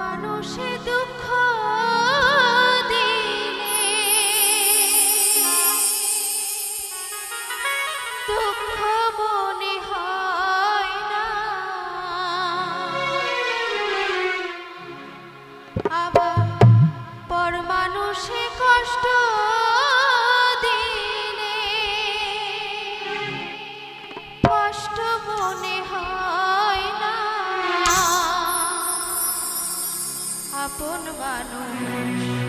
মানুষে দুঃখ দিলে। দুঃখ মনে হয় না। আবার পর কষ্ট কষ্ট মনে হয় আপন মানুষ